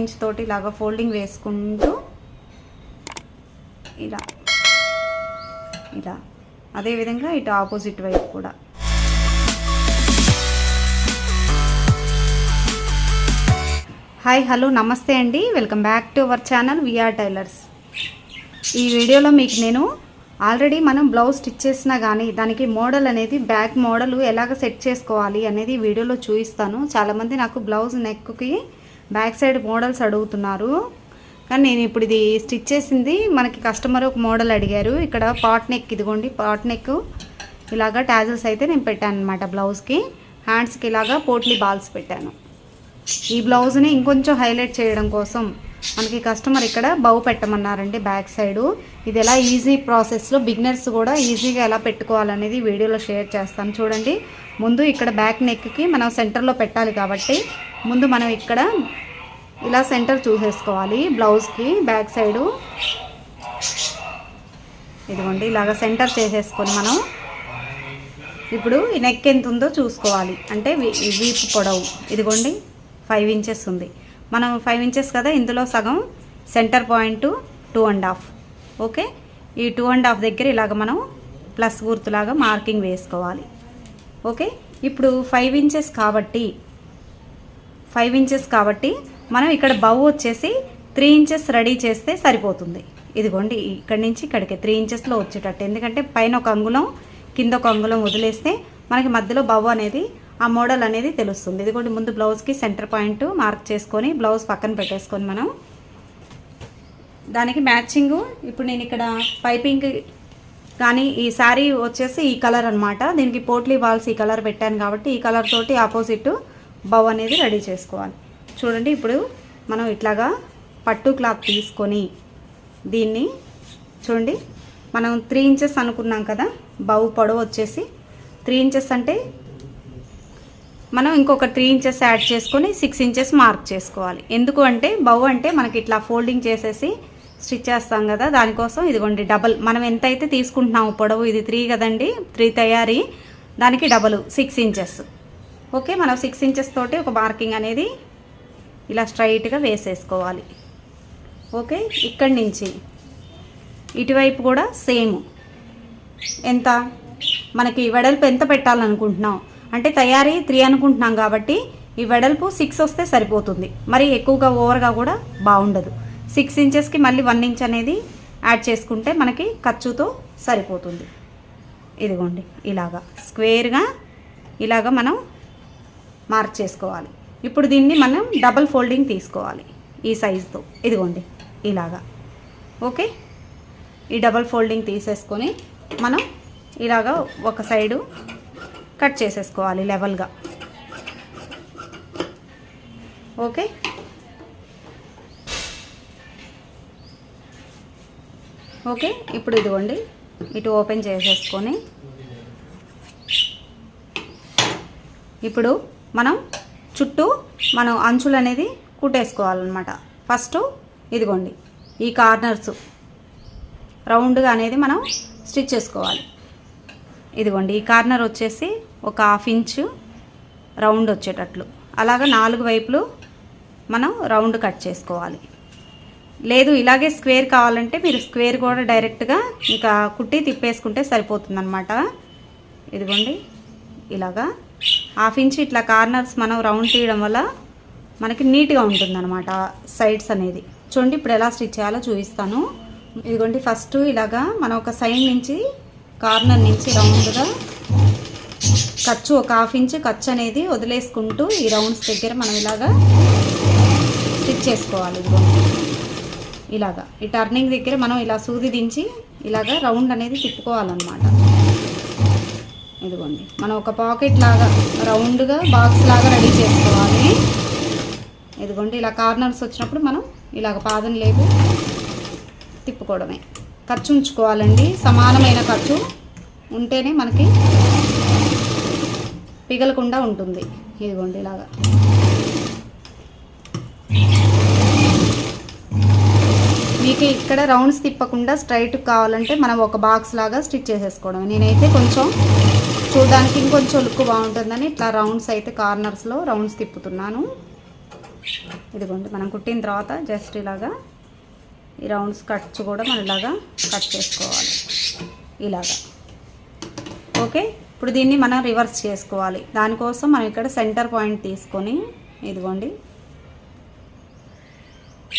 Inch తోటి ఇలాగా folding వేసుకుంటూ ఇలా ఇలా. అదేవిధంగా ఇటు ఆపోజిట్ వైపు కూడా. హాయ్ హలో నమస్తే అండి. Welcome back to our channel VR tailors. ఈ వీడియోలో మీకు నేను ఆల్రెడీ మనం బ్లౌజ్ స్టిచ్ చేసినా కానీ దానికి మోడల్ అనేది బ్యాక్ మోడల్ ఎలాగ సెట్ చేసుకోవాలి అనేది వీడియోలో చూపిస్తాను. చాలామంది నాకు బ్లౌజ్ నెక్కి బ్యాక్ సైడ్ మోడల్స్ అడుగుతున్నారు. కానీ నేను ఇప్పుడు ఇది స్టిచ్ చేసింది మనకి కస్టమర్ ఒక మోడల్ అడిగారు. ఇక్కడ పాట్ నెక్ ఇదిగోండి పాట్ నెక్. ఇలాగా టాజల్స్ అయితే నేను పెట్టాను అనమాట బ్లౌజ్కి. హ్యాండ్స్కి ఇలాగా పోట్లీ బాల్స్ పెట్టాను. ఈ బ్లౌజ్ని ఇంకొంచెం హైలైట్ చేయడం కోసం మనకి కస్టమర్ ఇక్కడ బౌ పెట్టమన్నారండి బ్యాక్ సైడు. ఇది ఎలా ఈజీ ప్రాసెస్లో బిగినర్స్ కూడా ఈజీగా ఎలా పెట్టుకోవాలనేది వీడియోలో షేర్ చేస్తాను. చూడండి ముందు ఇక్కడ బ్యాక్ నెక్కి మనం సెంటర్లో పెట్టాలి కాబట్టి ముందు మనం ఇక్కడ ఇలా సెంటర్ చూసేసుకోవాలి బ్లౌజ్కి బ్యాక్ సైడు. ఇదిగోండి ఇలాగ సెంటర్ చేసేసుకొని మనం ఇప్పుడు ఈ నెక్ ఎంత ఉందో చూసుకోవాలి. అంటే వీపు పొడవు. ఇదిగోండి ఫైవ్ ఇంచెస్ ఉంది. మనం ఫైవ్ ఇంచెస్ కదా ఇందులో సగం centre point two and half okay ఈ టూ అండ్ హాఫ్ దగ్గర ఇలాగ మనం ప్లస్ గుర్తులాగా మార్కింగ్ వేసుకోవాలి. ఓకే ఇప్పుడు ఫైవ్ ఇంచెస్ కాబట్టి ఫైవ్ ఇంచెస్ కాబట్టి మనం ఇక్కడ బవ్ వచ్చేసి త్రీ ఇంచెస్ రెడీ చేస్తే సరిపోతుంది. ఇదిగోండి ఇక్కడి నుంచి ఇక్కడికి త్రీ ఇంచెస్లో వచ్చేటట్టు. ఎందుకంటే పైన ఒక అంగుళం కింద ఒక అంగుళం వదిలేస్తే మనకి మధ్యలో బవ్ అనేది ఆ మోడల్ అనేది తెలుస్తుంది. ఇదిగోండి ముందు బ్లౌజ్కి సెంటర్ పాయింట్ మార్క్ చేసుకొని బ్లౌజ్ పక్కన పెట్టేసుకొని మనం దానికి మ్యాచింగు ఇప్పుడు నేను ఇక్కడ పైపింగ్ కానీ ఈ శారీ వచ్చేసి ఈ కలర్ అనమాట దీనికి పోట్లీ బాల్స్ ఈ కలర్ పెట్టాను కాబట్టి ఈ కలర్ తోటి ఆపోజిట్ బవ్ అనేది రెడీ చేసుకోవాలి. చూడండి ఇప్పుడు మనం ఇట్లాగా పట్టు క్లాత్ తీసుకొని దీన్ని చూడండి మనం త్రీ ఇంచెస్ అనుకున్నాం కదా బౌ పొడవు వచ్చేసి త్రీ ఇంచెస్ అంటే మనం ఇంకొక త్రీ ఇంచెస్ యాడ్ చేసుకొని సిక్స్ ఇంచెస్ మార్క్ చేసుకోవాలి. ఎందుకు అంటే బౌ అంటే మనకి ఇట్లా ఫోల్డింగ్ చేసేసి స్టిచ్ చేస్తాం కదా దానికోసం ఇదిగోండి డబల్ మనం ఎంత అయితే తీసుకుంటున్నాము పొడవు ఇది త్రీ కదండి త్రీ తయారీ దానికి డబల్ సిక్స్ ఇంచెస్ ఓకే మనం సిక్స్ ఇంచెస్ తోటి ఒక మార్కింగ్ అనేది ఇలా స్ట్రైట్గా వేసేసుకోవాలి. ఓకే? ఇక్కడి నుంచి. ఇటువైపు కూడా సేమ్. ఎంత? మనకి వెడల్పు ఎంత పెట్టాలనుకుంటున్నాం? అంటే తయారీ త్రీ అనుకుంటున్నాం కాబట్టి ఈ వెడల్పు సిక్స్ వస్తే సరిపోతుంది. మరి ఎక్కువగా ఓవర్గా కూడా బాగుండదు. సిక్స్ ఇంచెస్కి మళ్ళీ వన్ ఇంచ్ అనేది యాడ్ చేసుకుంటే మనకి ఖర్చుతో సరిపోతుంది. ఇదిగోండి ఇలాగా. స్క్వేర్గా ఇలాగా మనం మార్క్ చేసుకోవాలి ఇప్పుడు దీన్ని మనం డబల్ ఫోల్డింగ్ తీసుకోవాలి ఈ సైజుతో ఇదిగోండి ఇలాగా. ఓకే? ఈ డబల్ ఫోల్డింగ్ తీసేసుకొని మనం ఇలాగా ఒక సైడు కట్ చేసేసుకోవాలి లెవెల్గా ఓకే? ఓకే? ఇప్పుడు ఇదిగోండి ఇటు ఓపెన్ చేసేసుకొని ఇప్పుడు మనం చుట్టూ మనం అంచులు అనేది కుట్టేసుకోవాలన్నమాట. ఫస్ట్ ఇదిగోండి ఈ కార్నర్స్ రౌండ్గా అనేది మనం స్టిచ్ చేసుకోవాలి. ఇదిగోండి ఈ కార్నర్ వచ్చేసి ఒక హాఫ్ ఇంచు రౌండ్ వచ్చేటట్లు. అలాగ నాలుగు వైపులు మనం రౌండ్ కట్ చేసుకోవాలి. లేదు ఇలాగే స్క్వేర్ కావాలంటే మీరు స్క్వేర్ కూడా డైరెక్ట్గా ఇంకా కుట్టి తిప్పేసుకుంటే సరిపోతుందన్నమాట. ఇదిగోండి ఇలాగా హాఫ్ ఇంచ్ ఇట్లా కార్నర్స్ మనం రౌండ్ తీయడం వల్ల మనకి నీట్గా ఉంటుందన్నమాట సైడ్స్ అనేది. చూడండి ఇప్పుడు ఎలా స్టిచ్ చేయాలో చూపిస్తాను. ఇదిగోండి ఫస్ట్ ఇలాగా మనం ఒక సైడ్ నుంచి కార్నర్ నుంచి రౌండ్గా ఖర్చు ఒక హాఫ్ ఇంచ్ ఖర్చు అనేది వదిలేసుకుంటూ ఈ రౌండ్స్ దగ్గర మనం ఇలాగా స్టిచ్ చేసుకోవాలి ఇదిగోండి. ఇలాగా. ఈ టర్నింగ్ దగ్గర మనం ఇలా సూది దించి ఇలాగా రౌండ్ అనేది తిప్పుకోవాలన్నమాట. ఇదిగోండి. మనం ఒక పాకెట్ లాగా రౌండ్గా బాక్స్ లాగా రెడీ చేసుకోవాలి. ఇదిగోండి ఇలా కార్నర్స్ వచ్చినప్పుడు మనం ఇలాగ పాదం లేపు తిప్పుకోవడమే. ఖర్చు ఉంచుకోవాలండి. సమానమైన ఖర్చు ఉంటేనే మనకి పిగలకుండా ఉంటుంది. ఇదిగోండి ఇలాగా. మీకు ఇక్కడ రౌండ్స్ తిప్పకుండా స్ట్రైట్ కావాలంటే మనం ఒక బాక్స్ లాగా స్టిచ్ చేసేసుకోవడం నేనైతే కొంచెం చూడడానికి ఇంకొంచెం లుక్ బాగుంటుందని ఇట్లా రౌండ్స్ అయితే కార్నర్స్లో రౌండ్స్ తిప్పుతున్నాను. ఇదిగోండి మనం కుట్టిన తర్వాత జస్ట్ ఇలాగా ఈ రౌండ్స్ కట్స్ కూడా మనం ఇలాగా కట్ చేసుకోవాలి. ఇలాగా. ఓకే ఇప్పుడు దీన్ని మనం రివర్స్ చేసుకోవాలి. దానికోసం మనం ఇక్కడ సెంటర్ పాయింట్ తీసుకొని ఇదిగోండి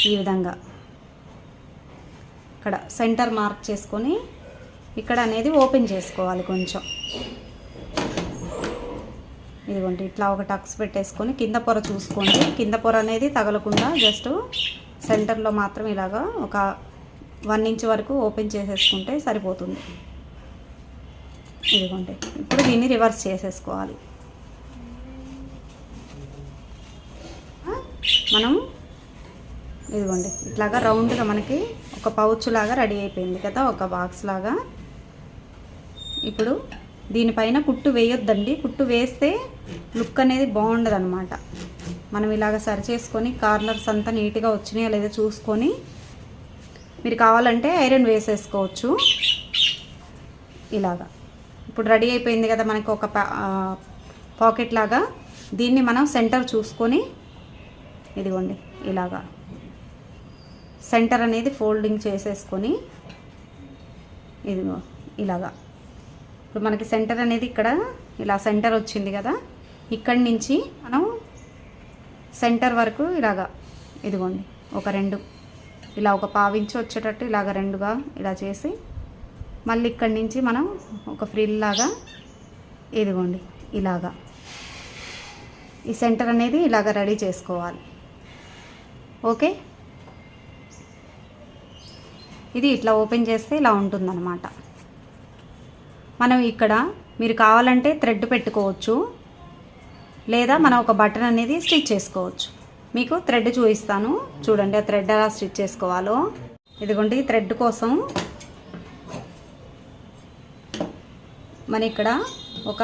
ఈ విధంగా ఇక్కడ సెంటర్ మార్క్ చేసుకొని ఇక్కడ అనేది ఓపెన్ చేసుకోవాలి కొంచెం. ఇదిగోండి ఇట్లా ఒక టక్స్ పెట్టేసుకొని కింద పొర చూసుకోండి. కింద పొర అనేది తగలకుండా జస్ట్ సెంటర్లో మాత్రం ఇలాగా ఒక వన్ ఇంచ్ వరకు ఓపెన్ చేసేసుకుంటే సరిపోతుంది. ఇదిగోండి ఇప్పుడు దీన్ని రివర్స్ చేసేసుకోవాలి. మనం ఇదిగోండి ఇట్లాగా రౌండ్గా మనకి ఒక పౌచ్ లాగా రెడీ అయిపోయింది కదా ఒక బాక్స్ లాగా. ఇప్పుడు దీనిపైన కుట్టు వేయొద్దండి. కుట్టు వేస్తే లుక్ అనేది బాగుండదు అనమాట మనం ఇలాగ సరి చేసుకొని కార్నర్స్ అంతా నీట్గా వచ్చినాయా లేదా చూసుకొని మీరు కావాలంటే ఐరన్ వేసేసుకోవచ్చు. ఇలాగా. ఇప్పుడు రెడీ అయిపోయింది కదా మనకు ఒక పా- పాకెట్ లాగా. దీన్ని మనం సెంటర్ చూసుకొని ఇదిగోండి ఇలాగా. సెంటర్ అనేది ఫోల్డింగ్ చేసేసుకొని ఇదిగో ఇలాగా. ఇప్పుడు మనకి సెంటర్ అనేది ఇక్కడ ఇలా సెంటర్ వచ్చింది కదా. ఇక్కడి నుంచి మనం సెంటర్ వరకు ఇలాగా ఇదిగోండి ఒక రెండు. ఇలా ఒక పావించి వచ్చేటట్టు ఇలాగ రెండుగా ఇలా చేసి మళ్ళీ ఇక్కడి నుంచి మనం ఒక ఫ్రిల్ లాగా ఇదిగోండి ఇలాగా. ఈ సెంటర్ అనేది ఇలాగ రెడీ చేసుకోవాలి. ఓకే? ఇది ఇట్లా ఓపెన్ చేస్తే ఇలా ఉంటుందన్నమాట. మనం ఇక్కడ మీరు కావాలంటే థ్రెడ్ పెట్టుకోవచ్చు. లేదా మనం ఒక బటన్ అనేది స్టిచ్ చేసుకోవచ్చు. మీకు థ్రెడ్ చూపిస్తాను. చూడండి ఆ థ్రెడ్ ఎలా స్టిచ్ చేసుకోవాలో. ఇదిగోండి థ్రెడ్ కోసం మన ఇక్కడ ఒక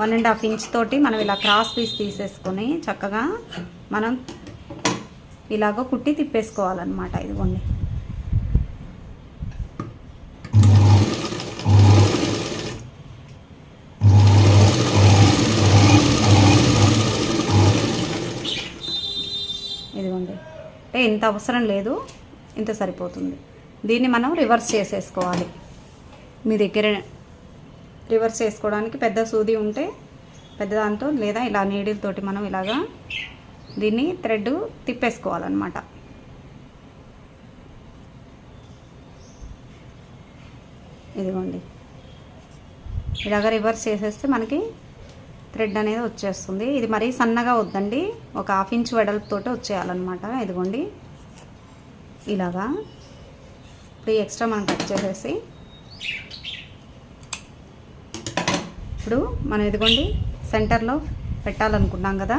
వన్ అండ్ హాఫ్ ఇంచ్ తోటి మనం ఇలా క్రాస్ పీస్ తీసేసుకొని చక్కగా మనం ఇలాగ కుట్టి తిప్పేసుకోవాలన్నమాట. ఇదిగోండి ఇదిగోండి అంటే ఇంత అవసరం లేదు ఇంత సరిపోతుంది. దీన్ని మనం రివర్స్ చేసేసుకోవాలి. మీ దగ్గర రివర్స్ చేసుకోవడానికి పెద్ద సూది ఉంటే పెద్ద దాంతో లేదా ఇలా నీడిల్తోటి మనం ఇలాగా దీన్ని థ్రెడ్ తిప్పేసుకోవాలన్నమాట. ఇదిగోండి. ఇలాగ రివర్స్ చేసేస్తే మనకి థ్రెడ్ అనేది వచ్చేస్తుంది. ఇది మరీ సన్నగా వద్దండి. ఒక హాఫ్ ఇంచ్ వెడల్పుతోటి వచ్చేయాలన్నమాట. ఇదిగోండి. ఇలాగా. ఇప్పుడు ఎక్స్ట్రా మనం కట్ చేసేసి. ఇప్పుడు మనం ఇదిగోండి సెంటర్లో పెట్టాలనుకున్నాం కదా.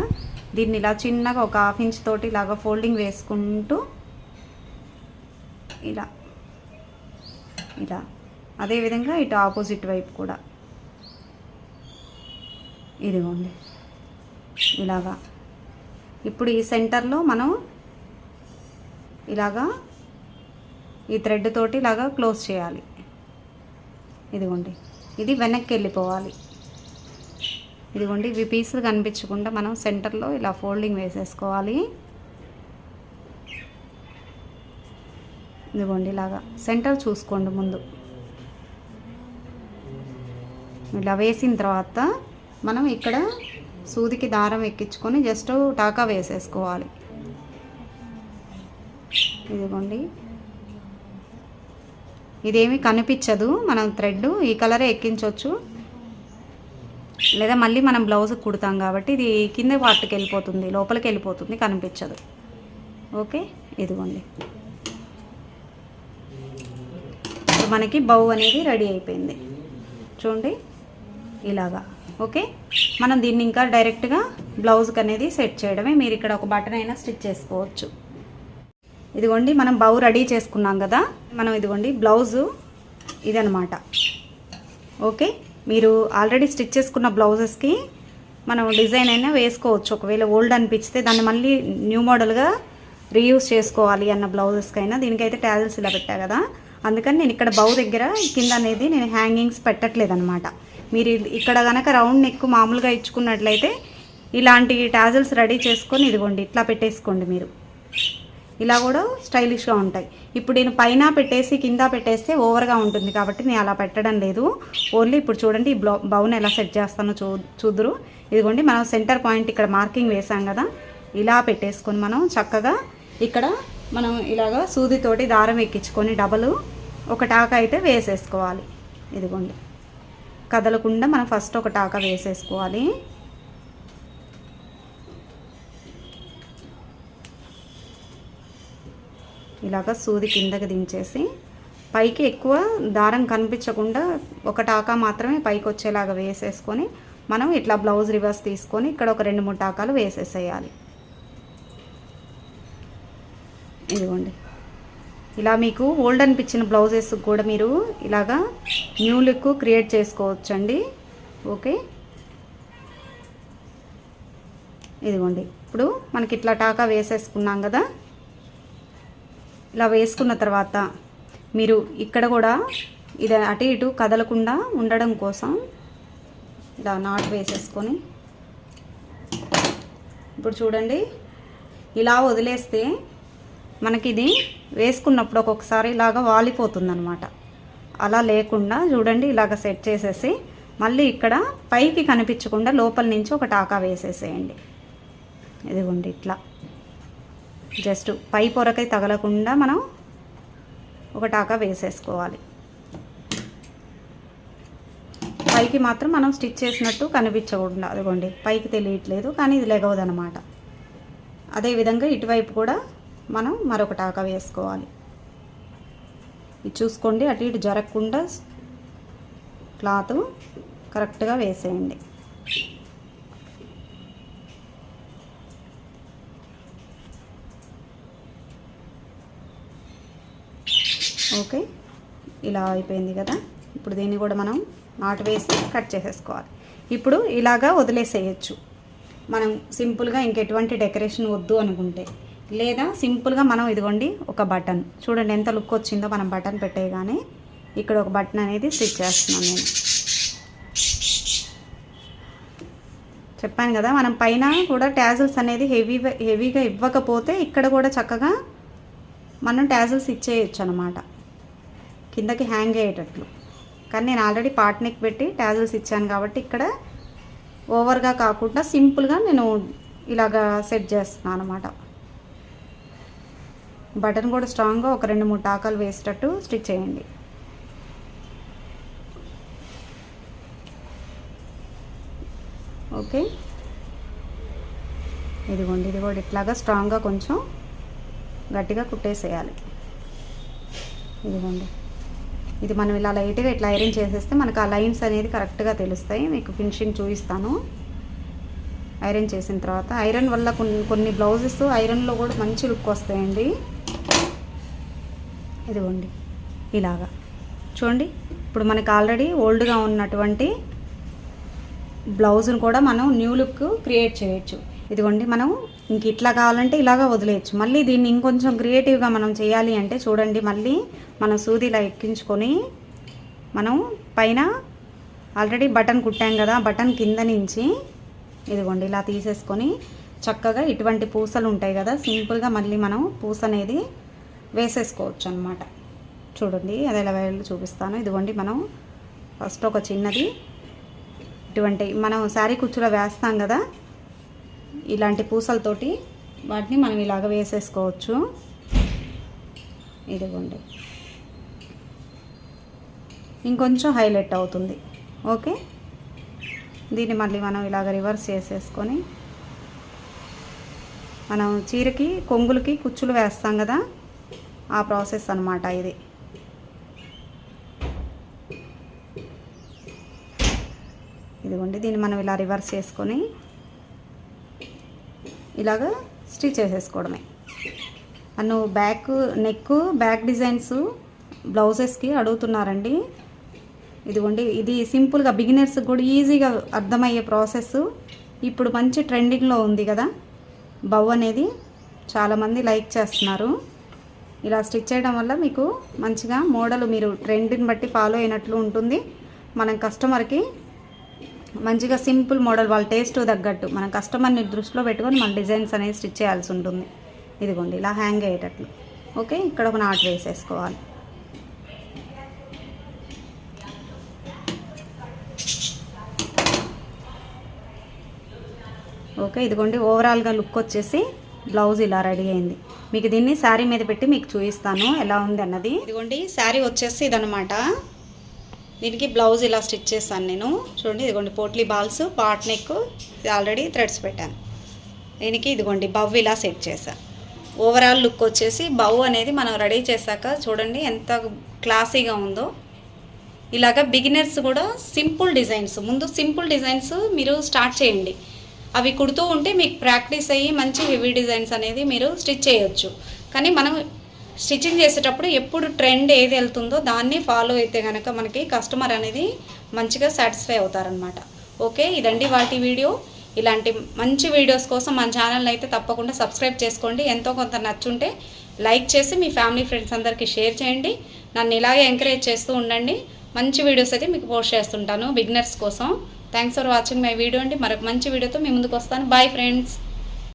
దీన్ని ఇలా చిన్నగా ఒక హాఫ్ ఇంచ్ తోటి ఇలాగా ఫోల్డింగ్ వేసుకుంటూ ఇలా ఇలా. అదేవిధంగా ఇటు ఆపోజిట్ వైపు కూడా. ఇదిగోండి. ఇలాగా. ఇప్పుడు ఈ సెంటర్లో మనం ఇలాగా ఈ థ్రెడ్ తోటి ఇలాగా క్లోజ్ చేయాలి. ఇదిగోండి. ఇది వెనక్కి వెళ్ళిపోవాలి. ఇదిగోండి. ఇవి పీసులు కనిపించకుండా మనం సెంటర్లో ఇలా ఫోల్డింగ్ వేసేసుకోవాలి. ఇదిగోండి. ఇలాగా. సెంటర్ చూసుకోండి ముందు. ఇలా వేసిన తర్వాత మనం ఇక్కడ సూదికి దారం ఎక్కించుకొని జస్ట్ టాకా వేసేసుకోవాలి. ఇదిగోండి. ఇదేమి కనిపించదు. మనం థ్రెడ్ ఈ కలరే ఎక్కించవచ్చు లేదా మళ్ళీ మనం బ్లౌజ్ కుడతాం కాబట్టి ఇది కింద పార్ట్కి వెళ్ళిపోతుంది లోపలికి వెళ్ళిపోతుంది కనిపించదు. ఓకే? ఇదిగోండి. మనకి బౌ అనేది రెడీ అయిపోయింది. చూడండి. ఇలాగా. ఓకే? మనం దీన్ని ఇంకా డైరెక్ట్గా బ్లౌజ్కి అనేది సెట్ చేయడమే. మీరు ఇక్కడ ఒక బటన్ అయినా స్టిచ్ చేసుకోవచ్చు. ఇదిగోండి మనం బౌ రెడీ చేసుకున్నాం కదా? మనం ఇదిగోండి బ్లౌజు ఇదనమాట ఓకే? మీరు ఆల్రెడీ స్టిచ్ చేసుకున్న బ్లౌజెస్కి మనం డిజైన్ అయినా వేసుకోవచ్చు. ఒకవేళ ఓల్డ్ అనిపిస్తే దాన్ని మళ్ళీ న్యూ మోడల్గా రీయూస్ చేసుకోవాలి అన్న బ్లౌజెస్కి అయినా దీనికైతే ట్యాజల్స్ ఇలా పెట్టా కదా? అందుకని నేను ఇక్కడ బౌ దగ్గర కింద అనేది నేను హ్యాంగింగ్స్ పెట్టట్లేదు అనమాట మీరు ఇక్కడ కనుక రౌండ్ నెక్ మామూలుగా ఇచ్చుకున్నట్లయితే ఇలాంటి టాజల్స్ రెడీ చేసుకొని ఇదిగోండి ఇట్లా పెట్టేసుకోండి మీరు. ఇలా కూడా స్టైలిష్గా ఉంటాయి. ఇప్పుడు నేను పైన పెట్టేసి కింద పెట్టేస్తే ఓవర్గా ఉంటుంది కాబట్టి నేను అలా పెట్టడం లేదు. ఓన్లీ ఇప్పుడు చూడండి ఈ బ్లౌ బౌన్ ఎలా సెట్ చేస్తానో చూ చూదురు ఇదిగోండి మనం సెంటర్ పాయింట్ ఇక్కడ మార్కింగ్ వేసాం కదా ఇలా పెట్టేసుకొని మనం చక్కగా ఇక్కడ మనం ఇలాగా సూదితోటి దారం ఎక్కించుకొని డబలు ఒక టాక అయితే వేసేసుకోవాలి. ఇదిగోండి. కదలకుండా మనం ఫస్ట్ ఒక టాక వేసేసుకోవాలి. ఇలాగ సూది కిందకి దించేసి పైకి ఎక్కువ దారం కనిపించకుండా ఒక టాకా మాత్రమే పైకి వచ్చేలాగా వేసేసుకొని మనం ఇట్లా బ్లౌజ్ రివర్స్ తీసుకొని ఇక్కడ ఒక రెండు మూడు టాకాలు వేసేసేయాలి. ఇదిగోండి. ఇలా మీకు ఓల్డ్ అనిపించిన బ్లౌజెస్ కూడా మీరు ఇలాగా న్యూ లుక్ క్రియేట్ చేసుకోవచ్చండి. ఓకే? ఇదిగోండి. ఇప్పుడు మనకి ఇట్లా టాకా వేసేసుకున్నాం కదా? ఇలా వేసుకున్న తర్వాత మీరు ఇక్కడ కూడా ఇది అటు ఇటు కదలకుండా ఉండడం కోసం ఇలా నాట్ వేసేసుకొని ఇప్పుడు చూడండి. ఇలా వదిలేస్తే మనకి ఇది వేసుకున్నప్పుడు ఒక్కొక్కసారి ఇలాగ వాలిపోతుంది అనమాట అలా లేకుండా చూడండి ఇలాగ సెట్ చేసేసి మళ్ళీ ఇక్కడ పైకి కనిపించకుండా లోపల నుంచి ఒక టాకా వేసేసేయండి. ఇదిగోండి ఇట్లా. జస్ట్ పై పొరకై తగలకుండా మనం ఒక టాకా వేసేసుకోవాలి. పైకి మాత్రం మనం స్టిచ్ చేసినట్టు కనిపించకుండా అదిగోండి పైకి తెలియట్లేదు కానీ ఇది లెగవదనమాట అదేవిధంగా ఇటువైపు కూడా మనం మరొక టాకా వేసుకోవాలి. ఇది చూసుకోండి అటు ఇటు జరగకుండా క్లాత్ కరెక్ట్గా వేసేయండి. ఓకే ఇలా అయిపోయింది కదా. ఇప్పుడు దీన్ని కూడా మనం నాటు వేసి కట్ చేసేసుకోవాలి. ఇప్పుడు ఇలాగా వదిలేసేయచ్చు. మనం సింపుల్గా ఇంకెటువంటి డెకరేషన్ వద్దు అనుకుంటే. లేదా సింపుల్గా మనం ఇదిగోండి ఒక బటన్. చూడండి ఎంత లుక్ వచ్చిందో మనం బటన్ పెట్టేయగానే ఇక్కడ ఒక బటన్ అనేది స్టిచ్ చేస్తున్నాను నేను. చెప్పాను కదా మనం పైన కూడా ట్యాజల్స్ అనేది హెవీ హెవీగా ఇవ్వకపోతే ఇక్కడ కూడా చక్కగా మనం ట్యాజల్స్ ఇచ్చేయచ్చు అనమాట కిందకి హ్యాంగ్ అయ్యేటట్లు. కానీ నేను ఆల్రెడీ పార్ట్నెక్ పెట్టి ట్యాజల్స్ ఇచ్చాను కాబట్టి ఇక్కడ ఓవర్గా కాకుండా సింపుల్గా నేను ఇలాగా సెట్ చేస్తున్నాను అనమాట బటన్ కూడా స్ట్రాంగ్గా ఒక రెండు మూడు టాకాలు వేసేటట్టు స్టిచ్ చేయండి. ఓకే. ఇదిగోండి ఇది కూడా ఇట్లాగా స్ట్రాంగ్గా కొంచెం గట్టిగా కుట్టేసేయాలి. ఇదిగోండి. ఇది మనం ఇలా లైట్గా ఇట్లా ఐరన్ చేసేస్తే మనకు ఆ లైన్స్ అనేది కరెక్ట్గా తెలుస్తాయి. మీకు ఫినిషింగ్ చూపిస్తాను. ఐరన్ చేసిన తర్వాత ఐరన్ వల్ల కొన్ని కొన్ని బ్లౌజెస్ ఐరన్లో కూడా మంచి లుక్ వస్తాయండి. ఇదిగోండి ఇలాగా. చూడండి ఇప్పుడు మనకు ఆల్రెడీ ఓల్డ్గా ఉన్నటువంటి బ్లౌజ్ను కూడా మనం న్యూ లుక్ క్రియేట్ చేయొచ్చు. ఇదిగోండి మనం ఇంక ఇట్లా కావాలంటే ఇలాగా వదిలేయచ్చు. మళ్ళీ దీన్ని ఇంకొంచెం క్రియేటివ్గా మనం చేయాలి అంటే చూడండి మళ్ళీ మనం సూదిలా ఎక్కించుకొని మనం పైన ఆల్రెడీ బటన్ కుట్టాం కదా బటన్ కింద నుంచి ఇదిగోండి ఇలా తీసేసుకొని చక్కగా ఇటువంటి పూసలు ఉంటాయి కదా సింపుల్గా మళ్ళీ మనం పూస అనేది వేసేసుకోవచ్చు అనమాట చూడండి అది ఎలా వేయాలో చూపిస్తాను. ఇదిగోండి మనం ఫస్ట్ ఒక చిన్నది ఇటువంటి మనం శారీ కుచ్చులో వేస్తాం కదా ఇలాంటి పూసలతోటి వాటిని మనం ఇలాగ వేసేసుకోవచ్చు. ఇదిగోండి. ఇంకొంచెం హైలైట్ అవుతుంది. ఓకే? దీన్ని మళ్ళీ మనం ఇలాగ రివర్స్ చేసేసుకొని మనం చీరకి కొంగులకి కుచ్చులు వేస్తాం కదా ఆ ప్రాసెస్ అనమాట ఇది. ఇదిగోండి దీన్ని మనం ఇలా రివర్స్ చేసుకొని ఇలాగ స్టిచ్ చేసేసుకోవడమే. నన్ను బ్యాక్ నెక్ బ్యాక్ డిజైన్స్ బ్లౌజెస్కి అడుగుతున్నారండి. ఇదిగోండి ఇది సింపుల్గా బిగినర్స్ కూడా ఈజీగా అర్థమయ్యే ప్రాసెస్ ఇప్పుడు మంచి ట్రెండింగ్లో ఉంది కదా. బవ్ అనేది చాలామంది లైక్ చేస్తున్నారు. ఇలా స్టిచ్ చేయడం వల్ల మీకు మంచిగా మోడల్ మీరు ట్రెండ్ని బట్టి ఫాలో అయినట్లు ఉంటుంది. మనం కస్టమర్కి మంచిగా సింపుల్ మోడల్ వాళ్ళ టేస్ట్ తగ్గట్టు మనం కస్టమర్ని దృష్టిలో పెట్టుకొని మన డిజైన్స్ అనేది స్టిచ్ చేయాల్సి ఉంటుంది. ఇదిగోండి ఇలా హ్యాంగ్ అయ్యేటట్లు. ఓకే ఇక్కడ ఒక నాట్ వేసేసుకోవాలి. ఓకే ఇదిగోండి ఓవరాల్గా లుక్ వచ్చేసి బ్లౌజ్ ఇలా రెడీ అయింది. మీకు దీన్ని శారీ మీద పెట్టి మీకు చూపిస్తాను. ఎలా ఉంది అన్నది? ఇదిగోండి శారీ వచ్చేసి ఇదనమాట దీనికి బ్లౌజ్ ఇలా స్టిచ్ చేస్తాను నేను. చూడండి ఇదిగోండి potli balls pot neck already threads పెట్టాను. దీనికి ఇదిగోండి బవ్ ఇలా సెట్ చేశాను ఓవరాల్ లుక్ వచ్చేసి బవ్ అనేది మనం రెడీ చేశాక చూడండి ఎంత క్లాసీగా ఉందో. ఇలాగ బిగినర్స్ కూడా సింపుల్ డిజైన్స్ ముందు సింపుల్ డిజైన్స్ మీరు స్టార్ట్ చేయండి. అవి కుడుతూ ఉంటే మీకు ప్రాక్టీస్ అయ్యి మంచి హెవీ డిజైన్స్ అనేది మీరు స్టిచ్ చేయొచ్చు. కానీ మనం స్టిచ్చింగ్ చేసేటప్పుడు ఎప్పుడు ట్రెండ్ ఏది వెళ్తుందో దాన్ని ఫాలో అయితే కనుక మనకి కస్టమర్ అనేది మంచిగా సాటిస్ఫై అవుతారనమాట ఓకే ఇదండి వాటి వీడియో. ఇలాంటి మంచి వీడియోస్ కోసం మన ఛానల్ అయితే తప్పకుండా సబ్స్క్రైబ్ చేసుకోండి. ఎంతో కొంత నచ్చుంటే లైక్ చేసి మీ ఫ్యామిలీ ఫ్రెండ్స్ అందరికీ షేర్ చేయండి. నన్ను ఇలాగే ఎంకరేజ్ చేస్తూ ఉండండి. మంచి వీడియోస్ అయితే మీకు పోస్ట్ చేస్తుంటాను బిగినర్స్ కోసం. Thanks for watching my video అండి. మరొక మంచి వీడియోతో మీ ముందుకు వస్తాను. Bye friends